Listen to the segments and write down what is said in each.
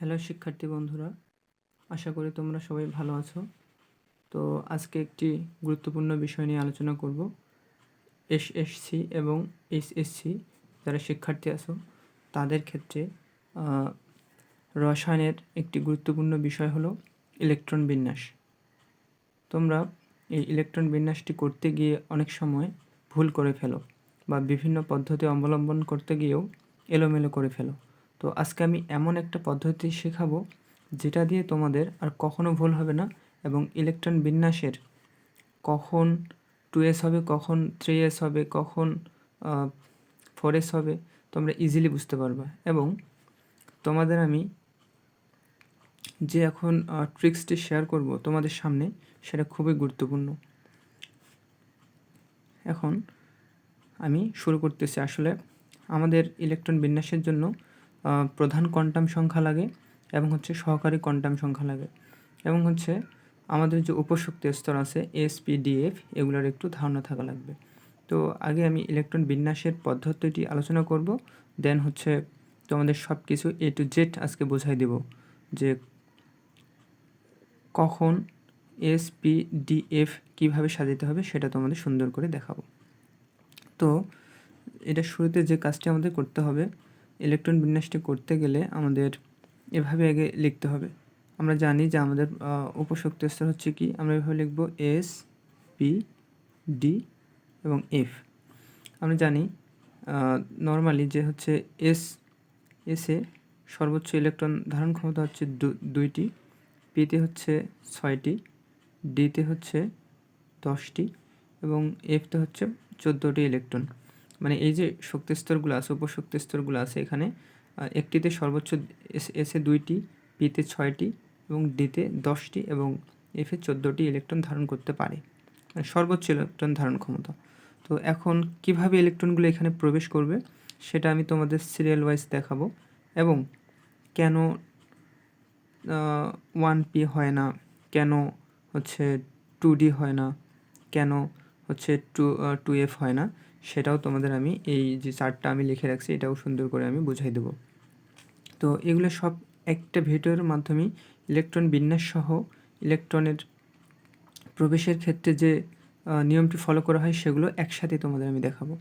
Hello শিক্ষার্থী বন্ধুরা। আশা করি তোমরা সবাই ভালো আছো। তো আজকে একটি গুরুত্বপূর্ণ বিষয় নিয়ে আলোচনা করব। এসএসসি এবং এইচএসসি যারা শিক্ষার্থী আছো, তাদের ক্ষেত্রে রসায়নের একটি গুরুত্বপূর্ণ বিষয় হলো ইলেকট্রন বিন্যাস। তোমরা এই ইলেকট্রন বিন্যাসটি করতে গিয়ে অনেক সময় ভুল করে ফেলো বা বিভিন্ন পদ্ধতি অবলম্বন করতে গিয়েও এলোমেলো করে ফেলো। তো আজকে আমি এমন একটা পদ্ধতি শেখাবো যেটা দিয়ে তোমাদের আর কখনো ভুল হবে না এবং ইলেকট্রন বিন্যাসের কখন টু এস হবে, কখন থ্রি এস হবে, কখন ফোর এস হবে, তোমরা ইজিলি বুঝতে পারবে। এবং তোমাদের আমি যে এখন ট্রিক্সটি শেয়ার করব তোমাদের সামনে সেটা খুবই গুরুত্বপূর্ণ। এখন আমি শুরু করতেছি আসলে আমাদের ইলেকট্রন বিন্যাসের জন্য প্রধান কোয়ান্টাম সংখ্যা লাগে এবং হচ্ছে সহকারী কোয়ান্টাম সংখ্যা লাগে। এবং হচ্ছে আমাদের যে উপশক্তি স্তর আছে এস পি ডিএফ এগুলোর একটু ধারণা থাকা লাগবে। তো আগে আমি ইলেকট্রন বিন্যাসের পদ্ধতিটি আলোচনা করব, দেন হচ্ছে তোমাদের সব কিছু এ টু জেড আজকে বোঝাই দেব যে কখন এস পি ডি এফ কীভাবে সাজাতে হবে সেটা তোমাদের সুন্দর করে দেখাবো। তো এটা শুরুতে যে কাজটি আমাদের করতে হবে ইলেকট্রন বিন্যাসটি করতে গেলে আমাদের এভাবে আগে লিখতে হবে। আমরা জানি যে আমাদের উপশক্তি স্তর হচ্ছে কি? আমরা এভাবে লিখব এস পি ডি এবং এফ আমরা জানি নর্মালি যে হচ্ছে এস এসে সর্বোচ্চ ইলেকট্রন ধারণ ক্ষমতা হচ্ছে দুইটি পিতে হচ্ছে ছয়টি ডিতে হচ্ছে দশটি এবং এফতে হচ্ছে চোদ্দোটি ইলেকট্রন মানে এই যে শক্তি স্তরগুলো আছে, উপশক্তি স্তরগুলো আছে এখানে একটিতে সর্বোচ্চ এস এসে দুইটি, পিতে ছয়টি এবং ডিতে দশটি এবং এফে চোদ্দোটি ইলেকট্রন ধারণ করতে পারে। মানে সর্বোচ্চ ইলেকট্রন ধারণ ক্ষমতা। তো এখন কীভাবে ইলেকট্রনগুলো এখানে প্রবেশ করবে সেটা আমি তোমাদের সিরিয়াল ওয়াইজ দেখাবো এবং কেন ওয়ান পি হয় না, কেন হচ্ছে টু ডি হয় না, কেন হচ্ছে টু টু এফ হয় না সেটাও তোমাদের আমি এই যে চার্টটা আমি লিখে রাখছি, এটাও সুন্দর করে আমি বুঝাই দেবো। তো এগুলো সব একটা ভিডিওর মাধ্যমে ইলেকট্রন বিন্যাস সহ ইলেকট্রনের প্রবেশের ক্ষেত্রে যে নিয়মটি ফলো করা হয় সেগুলো একসাথে তোমাদের আমি দেখাবো।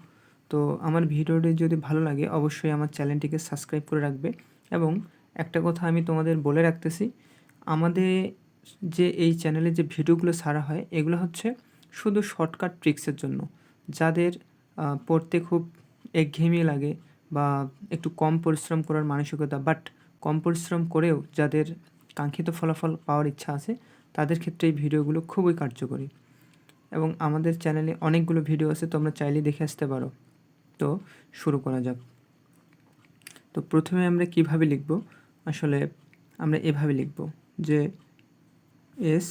তো আমার ভিডিওটি যদি ভালো লাগে অবশ্যই আমার চ্যানেলটিকে সাবস্ক্রাইব করে রাখবে এবং একটা কথা আমি তোমাদের বলে রাখতেছি, আমাদের যে এই চ্যানেলে যে ভিডিওগুলো ছাড়া হয়, এগুলো হচ্ছে শুধু শর্টকাট ট্রিক্সের জন্য। যাদের পড়তে খুব একঘেয়েমি লাগে বা একটু কম পরিশ্রম করার মানসিকতা বাট কম পরিশ্রম করেও যাদের কাঙ্ক্ষিত ফলাফল পাওয়ার ইচ্ছা আছে, তাদের ক্ষেত্রে এই ভিডিওগুলো খুবই কার্যকরী। এবং আমাদের চ্যানেলে অনেকগুলো ভিডিও আছে, তোমরা চাইলে দেখে আসতে পারো। তো শুরু করা যাক। তো প্রথমে আমরা কীভাবে লিখব? আসলে আমরা এভাবে লিখব যে এস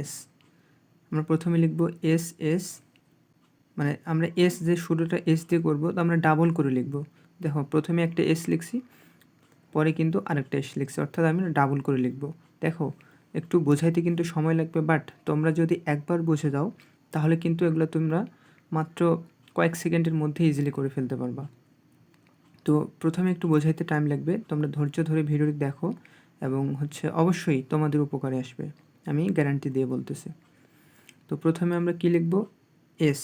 এস আমরা প্রথমে লিখব এস এস মানে আমরা এস যে শুরুটা এস দিয়ে করব, তো আমরা ডাবল করে লিখব। দেখো, প্রথমে একটা এস লিখছি, পরে কিন্তু আরেকটা এস লিখছি, অর্থাৎ আমি ডাবল করে লিখব। দেখো, একটু বোঝাইতে কিন্তু সময় লাগবে বাট তোমরা যদি একবার বুঝে যাও, তাহলে কিন্তু এগুলো তোমরা মাত্র কয়েক সেকেন্ডের মধ্যে ইজিলি করে ফেলতে পারবা। তো প্রথমে একটু বোঝাইতে টাইম লাগবে, তোমরা ধৈর্য ধরে ভিডিওটি দেখো, এবং হচ্ছে অবশ্যই তোমাদের উপকারে আসবে। আমি গ্যারান্টি দিয়ে বলতেছি। তো প্রথমে আমরা কি লিখব? এস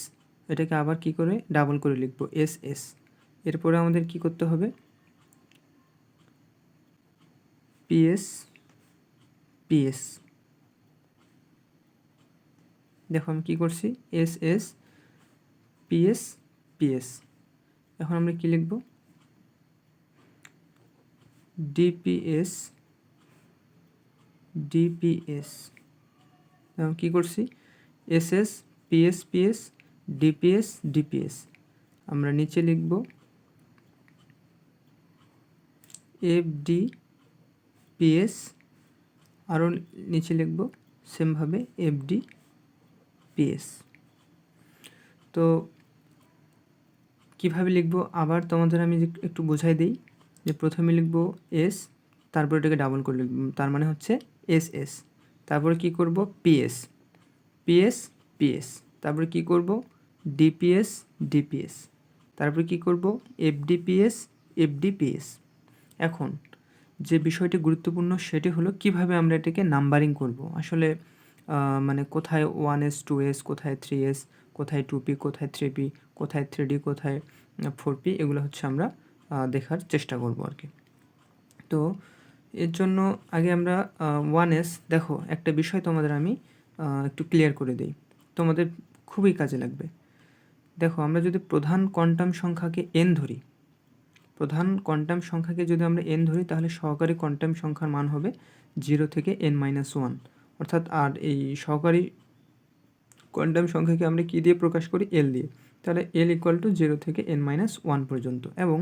এটাকে আবার কি করে? ডাবল করে লিখব এস এস এরপরে আমাদের কি করতে হবে? পিএস পিএস দেখো আমি কী করছি? এস এস পিএস পিএস এখন আমরা কি লিখব? ডিপিএস ডিপিএস এখন কী করছি? S S PS PS DPS DPS আমরা নিচে লিখব এফ ডি পিএস আরও নিচে লিখব সেমভাবে এফ ডি পিএস তো কীভাবে লিখব? আবার তোমাদের আমি একটু বোঝাই দিই যে প্রথমে লিখব এস তারপর এটাকে ডাবল করে লিখব। তার মানে হচ্ছে এস এস তারপরে কি করব? পিএস পিএস পিএস তারপরে কি করব? ডিপিএস ডিপিএস তারপরে কি করব? এফডিপিএস এফডিপিএস এখন, যে বিষয়টি গুরুত্বপূর্ণ, সেটি হলো কীভাবে আমরা এটাকে নাম্বারিং করব? আসলে মানে কোথায় ওয়ান এস টু এস কোথায় থ্রি এস কোথায় টু পি কোথায় থ্রি পি কোথায় থ্রি ডি কোথায় ফোর পি এগুলো হচ্ছে আমরা দেখার চেষ্টা করব আর কি। তো, এর জন্য আগে আমরা ওয়ান এস দেখো, একটা বিষয় তোমাদের আমি একটু ক্লিয়ার করে দিই। তোমাদের খুবই কাজে লাগবে। দেখো, আমরা যদি প্রধান কোয়ান্টাম সংখ্যাকে এন ধরি, প্রধান কোয়ান্টাম সংখ্যাকে যদি আমরা এন ধরি, তাহলে সহকারী কোয়ান্টাম সংখ্যার মান হবে জিরো থেকে এন মাইনাস ওয়ান অর্থাৎ, আর এই সহকারী কোয়ান্টাম সংখ্যাকে আমরা কী দিয়ে প্রকাশ করি? এল দিয়ে। তাহলে এল ইকুয়াল টু জিরো থেকে এন মাইনাস ওয়ান পর্যন্ত। এবং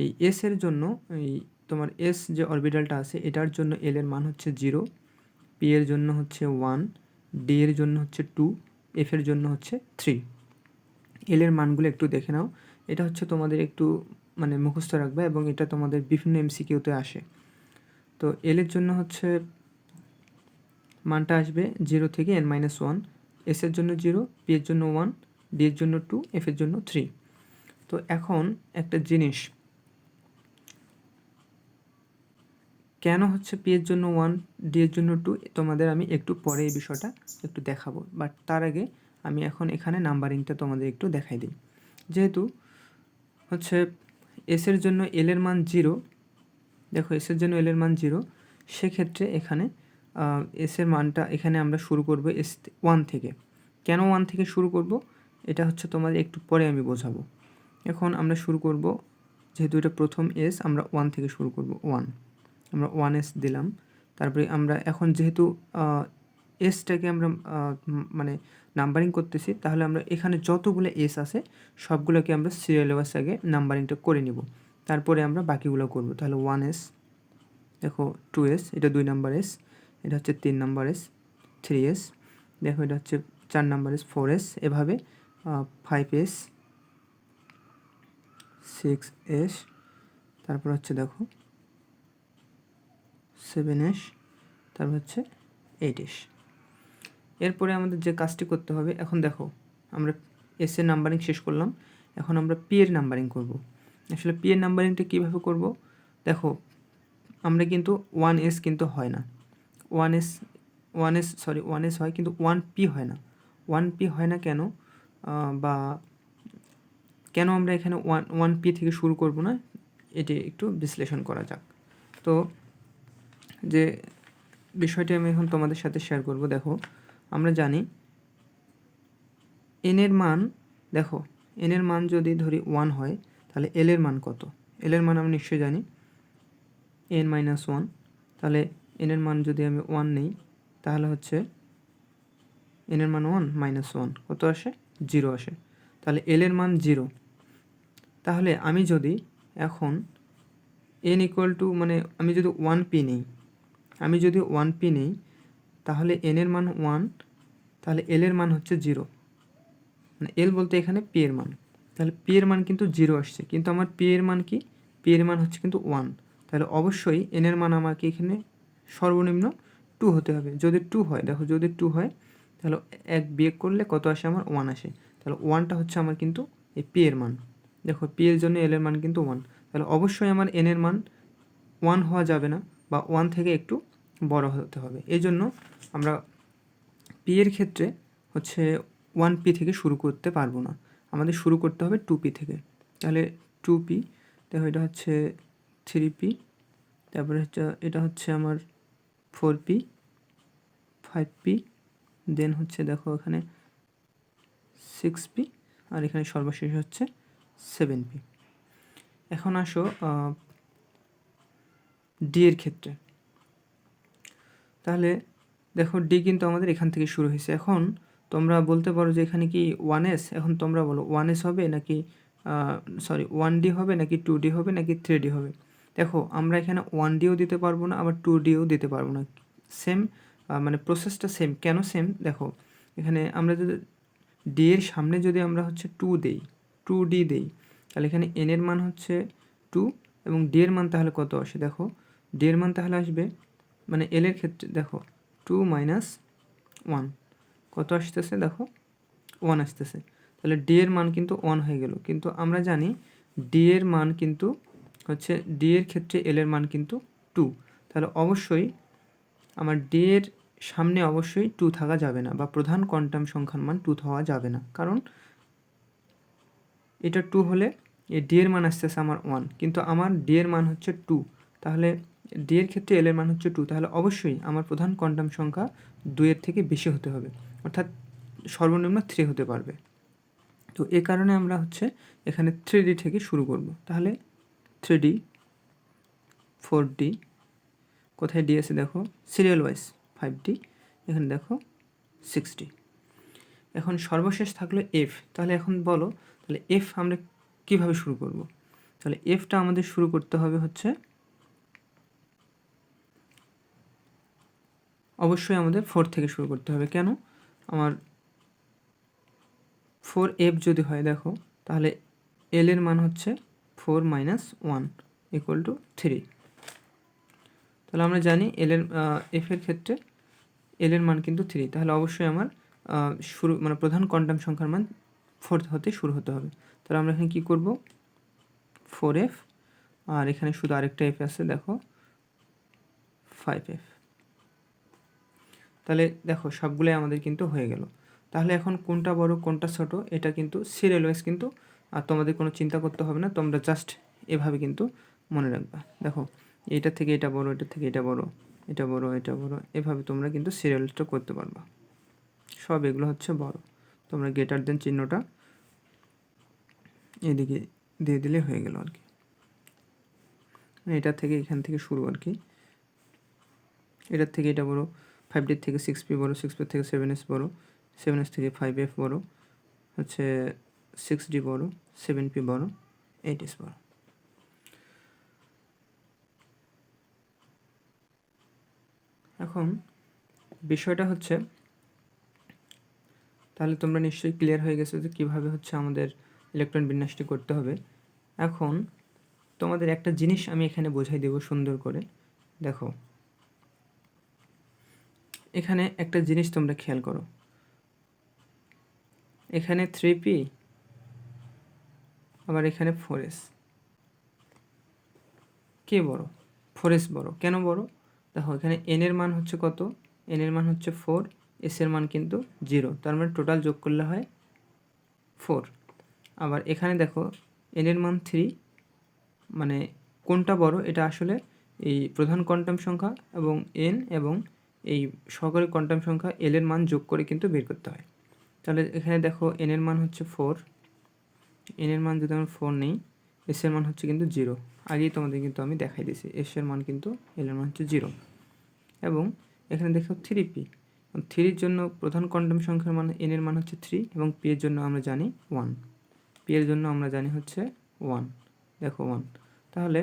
এই এস এর জন্য, এই তোমার এস যে অরবিটালটা আছে, এটার জন্য এল এর মান হচ্ছে জিরো পি এর জন্য হচ্ছে ওয়ান ডি এর জন্য হচ্ছে টু এফ এর জন্য হচ্ছে থ্রি এল এর মানগুলো একটু দেখে নাও। এটা হচ্ছে তোমাদের একটু মানে মুখস্থ রাখবে এবং এটা তোমাদের বিভিন্ন এমসিকিউতে আসে। তো এল এর জন্য হচ্ছে মানটা আসবে জিরো থেকে এন মাইনাস ওয়ান এস এর জন্য জিরো পি এর জন্য ওয়ান ডি এর জন্য টু এফ এর জন্য থ্রি তো এখন একটা জিনিস। কেন হচ্ছে পি এর জন্য ওয়ান ডি এর জন্য টু তোমাদের আমি একটু পরে এই বিষয়টা একটু দেখাবো। বাট তার আগে আমি এখন এখানে নাম্বারিংটা তোমাদের একটু দেখাই দিই। যেহেতু হচ্ছে এস এর জন্য এল এর মান জিরো দেখো এস এর জন্য এল এর মান জিরো সেক্ষেত্রে এখানে এস এর মানটা এখানে আমরা শুরু করব এস ওয়ান থেকে। কেন ওয়ান থেকে শুরু করব? এটা হচ্ছে তোমাদের একটু পরে আমি বোঝাবো। এখন আমরা শুরু করব, যেহেতু এটা প্রথম এস আমরা ওয়ান থেকে শুরু করব ওয়ান আমরা ওয়ান এস দিলাম। তারপরে আমরা এখন যেহেতু এসটাকে আমরা মানে নাম্বারিং করতেছি, তাহলে আমরা এখানে যতগুলো এস আছে, সবগুলোকে আমরা সিরিয়াল ওয়াইজ আগে নাম্বারিংটা করে নিব। তারপরে আমরা বাকিগুলো করব। তাহলে ওয়ান এস দেখো টু এস এটা দুই নাম্বার এস এটা হচ্ছে তিন নাম্বার এস থ্রি এস দেখো এটা হচ্ছে চার নাম্বার এস ফোর এস এভাবে ফাইভ এস সিক্স এস তারপর হচ্ছে দেখো সেভেন এস তারপর হচ্ছে এইট এস এরপরে আমাদের যে কাজটি করতে হবে, এখন দেখো, আমরা এস এর নাম্বারিং শেষ করলাম, এখন আমরা পি এর নাম্বারিং করব। আসলে পি এর নাম্বারিংটা কীভাবে করব? দেখো, আমরা কিন্তু ওয়ান এস কিন্তু হয় না। One S one S sorry one S হয়, কিন্তু ওয়ান পি হয় না। ওয়ান পি হয় না কেন? বা কেন আমরা এখানে ওয়ান ওয়ান পি থেকে শুরু করব না? এটি একটু বিশ্লেষণ করা যাক। তো, যে বিষয়টি আমি এখন তোমাদের সাথে শেয়ার করব, দেখো আমরা জানি এন এর মান, দেখো এন এর মান যদি ধরি ওয়ান হয়, তাহলে এল এর মান কত? এল এর মান আমরা নিশ্চয়ই জানি এন মাইনাস ওয়ান তাহলে এন এর মান যদি আমি ওয়ান নেই, তাহলে হচ্ছে এন এর মান ওয়ান মাইনাস ওয়ান কত আসে? জিরো আসে। তাহলে এল এর মান জিরো তাহলে আমি যদি এখন এন ইকুয়াল টু মানে আমি যদি ওয়ান পি নেই, আমি যদি ওয়ান পি নেই, তাহলে এন এর মান ওয়ান তাহলে এল এর মান হচ্ছে জিরো মানে এল বলতে এখানে পি এর মান। তাহলে পি এর মান কিন্তু জিরো আসছে। কিন্তু আমার পি এর মান কি? পি এর মান হচ্ছে কিন্তু ওয়ান তাহলে অবশ্যই এন এর মান আমাকে এখানে সর্বনিম্ন টু হতে হবে। যদি টু হয়, দেখো যদি টু হয়, তাহলে এক বিয়োগ করলে কত আসে আমার? ওয়ান আসে। তাহলে ওয়ানটা হচ্ছে আমার কিন্তু এই পি এর মান। দেখো পি এর জন্য এল এর মান কিন্তু ওয়ান তাহলে অবশ্যই আমার এন এর মান ওয়ান হওয়া যাবে না বা ওয়ান থেকে একটু বড় হতে হবে। এই জন্য আমরা পি এর ক্ষেত্রে হচ্ছে ওয়ান পি থেকে শুরু করতে পারব না। আমাদের শুরু করতে হবে টু পি থেকে। তাহলে টু পি দেখো এটা হচ্ছে থ্রি পি তারপরে হচ্ছে এটা হচ্ছে আমার four P five P then হচ্ছে দেখো এখানে সিক্স পি আর এখানে সর্বশেষ হচ্ছে সেভেন পি এখন আসো ডি এর ক্ষেত্রে। তাহলে দেখো ডি কিন্তু আমাদের এখান থেকে শুরু হয়েছে। এখন তোমরা বলতে পারো যে এখানে কি ওয়ান এস এখন তোমরা বলো ওয়ান এস হবে নাকি সরি ওয়ান ডি হবে নাকি টু ডি হবে নাকি থ্রি ডি হবে? দেখো, আমরা এখানে ওয়ান ডিও দিতে পারব না, আবার টু ডিও দিতে পারব না। সেম মানে প্রসেসটা সেম কেন সেম দেখো, এখানে আমরা যদি ডি এর সামনে যদি আমরা হচ্ছে টু দেই টু ডি দেই, তাহলে এখানে এন এর মান হচ্ছে টু এবং ডি এর মান তাহলে কত আসে? দেখো ডি এর মান তাহলে আসবে মানে এল এর ক্ষেত্রে, দেখো টু মাইনাস ওয়ান। কত আসতেছে? দেখো, ওয়ান আসতেছে। তাহলে ডি এর মান কিন্তু ওয়ান হয়ে গেল। কিন্তু আমরা জানি ডি এর মান কিন্তু হচ্ছে ডি এর ক্ষেত্রে এল এর মান কিন্তু টু। তাহলে অবশ্যই আমার ডি এর সামনে অবশ্যই টু থাকা যাবে না বা প্রধান কোয়ান্টাম সংখ্যার মান টু হওয়া যাবে না। কারণ এটা টু হলে এ ডি এর মান আসতেছে আমার ওয়ান। কিন্তু আমার ডি এর মান হচ্ছে টু। তাহলে ডি এর ক্ষেত্রে এল এর মান হচ্ছে টু তাহলে অবশ্যই আমার প্রধান কোয়ান্টাম সংখ্যা দুইয়ের থেকে বেশি হতে হবে, অর্থাৎ সর্বনিম্ন থ্রি হতে পারবে। তো এ কারণে আমরা হচ্ছে এখানে থ্রি ডি থেকে শুরু করব। তাহলে থ্রি ডি ফোর ডি কোথায় ডি আছে দেখো? সিরিয়াল ওয়াইজ ফাইভ ডি এখানে দেখো সিক্স ডি এখন সর্বশেষ থাকল এফ তাহলে এখন বলো, তাহলে এফ আমরা কীভাবে শুরু করব? তাহলে এফটা আমাদের শুরু করতে হবে হচ্ছে অবশ্যই আমাদের ফোর থেকে শুরু করতে হবে। কেন? আমার ফোর এফ যদি হয়, দেখো, তাহলে এল এর মান হচ্ছে four minus one equal to three তাহলে আমরা জানি এল এর এফ এর ক্ষেত্রে এল এর মান কিন্তু থ্রি তাহলে অবশ্যই আমার শুরু মানে প্রধান কোয়ান্টাম সংখ্যার মান ফোর হতে শুরু হতে হবে। তাহলে আমরা এখানে কী করব? ফোর এফ আর এখানে শুধু আরেকটা এফ আছে, দেখো ফাইভ এফ তাহলে দেখো সবগুলোই আমাদের কিন্তু হয়ে গেল। তাহলে এখন কোনটা বড়, কোনটা ছোট, এটা কিন্তু সিরিয়াল ওয়াইজ কিন্তু আর তোমাদের কোনো চিন্তা করতে হবে না, তোমরা জাস্ট এভাবে কিন্তু মনে রাখবা। দেখো, এটা থেকে এটা বড়, এটা থেকে এটা বড় এটা বড় এটা বড়, এভাবে তোমরা কিন্তু সিরিয়ালটা করতে পারবা। সব এগুলো হচ্ছে বড়। তোমরা গেটার দেন চিহ্নটা এদিকে দিয়ে দিলে হয়ে গেল আর কি। এটা থেকে এখান থেকে শুরু আর কি। এটার থেকে এটা বড় ফাইভ ডির থেকে সিক্স পি বড়ো সিক্স পি থেকে সেভেন এস বড়ো সেভেন এস থেকে ফাইভ এফ বড়ো হচ্ছে সিক্স ডি বড়ো সেভেন পি বড়ো এইট এস বড়ো এখন বিষয়টা হচ্ছে, তাহলে তোমরা নিশ্চয়ই ক্লিয়ার হয়ে গেছো যে কীভাবে হচ্ছে আমাদের ইলেকট্রন বিন্যাসটি করতে হবে। এখন তোমাদের একটা জিনিস আমি এখানে বোঝাই দেব সুন্দর করে। দেখো এখানে একটা জিনিস তোমরা খেয়াল করো। এখানে থ্রি পি আবার এখানে ফোর এস কে বড়? ফোর এস বড়। কেন বড়? দেখো, এখানে এন এর মান হচ্ছে কত? এন এর মান হচ্ছে ফোর এস এর মান কিন্তু জিরো তার মানে টোটাল যোগ করলে হয় ফোর আবার এখানে দেখো এন এর মান থ্রি মানে কোনটা বড়? এটা আসলে এই প্রধান কোয়ান্টাম সংখ্যা এবং এন এবং এই সহকারী কোয়ান্টাম সংখ্যা এল এর মান যোগ করে কিন্তু বের করতে হয়। তাহলে এখানে দেখো এন এর মান হচ্ছে ফোর এন এর মান যদি আমরা ফোর নেই এস এর মান হচ্ছে কিন্তু জিরো আগেই তোমাদের কিন্তু আমি দেখাই দিয়েছি এস এর মান কিন্তু এল এর মান হচ্ছে জিরো এবং এখানে দেখো থ্রি পি থ্রির জন্য প্রধান কোয়ান্টাম সংখ্যার মান এন এর মান হচ্ছে থ্রি এবং পি এর জন্য আমরা জানি ওয়ান পি এর জন্য আমরা জানি হচ্ছে ওয়ান দেখো ওয়ান তাহলে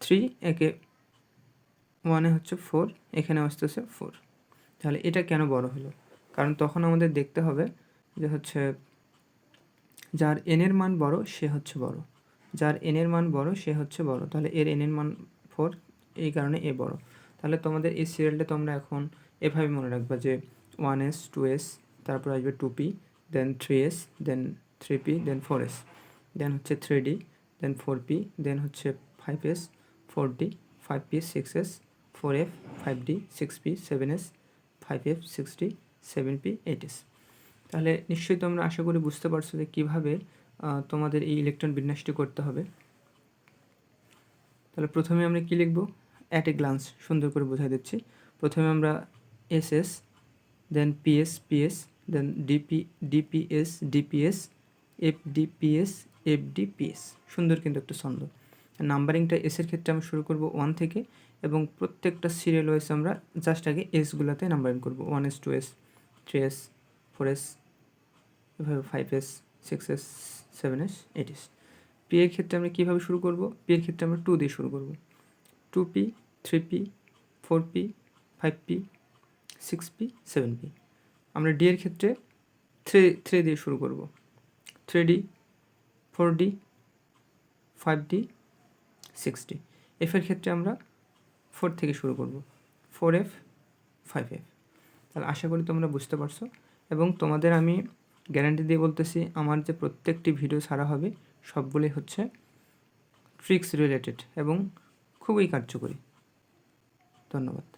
থ্রি একে ওয়ানে হচ্ছে ফোর এখানে আসতেছে ফোর তাহলে এটা কেন বড় হলো? কারণ তখন আমাদের দেখতে হবে যে হচ্ছে যার এনের মান বড়, সে হচ্ছে বড়। যার এনের মান বড়, সে হচ্ছে বড়। তাহলে এর এনের মান ফোর এই কারণে এ বড়। তাহলে তোমাদের এই সিরিয়ালটা তোমরা এখন এভাবে মনে রাখবা যে ওয়ান এস টু এস তারপর আসবে two P then three S then three P then four S then হচ্ছে three D then four P then হচ্ছে five S four D five P six S four F, five D, six P, seven S, five F, six D, seven P, eight S. তাহলে নিশ্চয়ই তোমরা আশা করি বুঝতে পারছ যে কীভাবে তোমাদের এই ইলেকট্রন বিন্যাসটি করতে হবে। তাহলে প্রথমে আমরা কী লিখব? অ্যাট এ গ্লান্স সুন্দর করে বোঝাই দিচ্ছি। প্রথমে আমরা S S then PS PS then DP DPS DPS F DPS F DPS সুন্দর কিন্তু একটা ছন্দ। নাম্বারিংটা এসের ক্ষেত্রে আমরা শুরু করব ওয়ান থেকে এবং প্রত্যেকটা সিরিয়াল ওয়াইজ আমরা জাস্ট আগে এসগুলোতে নাম্বারিং করব। One S two S three S four S এভাবে five S six S seven S eight S P এর ক্ষেত্রে আমরা কীভাবে শুরু করব? পি এর ক্ষেত্রে আমরা টু দিয়ে শুরু করব। Two P three P four P five P six P seven P আমরা ডি এর ক্ষেত্রে থ্রি থ্রি দিয়ে শুরু করব। Three D four D five D six D এফের ক্ষেত্রে আমরা ফোর থেকে শুরু করব। Four F, five F. তাহলে আশা করি তোমরা বুঝতে পারছ। এবং তোমাদের আমি গ্যারান্টি দিয়ে বলতেছি, আমার যে প্রত্যেকটি ভিডিও ছাড়া হবে, সবগুলোই হচ্ছে ট্রিক্স রিলেটেড এবং খুবই কার্যকরী। ধন্যবাদ।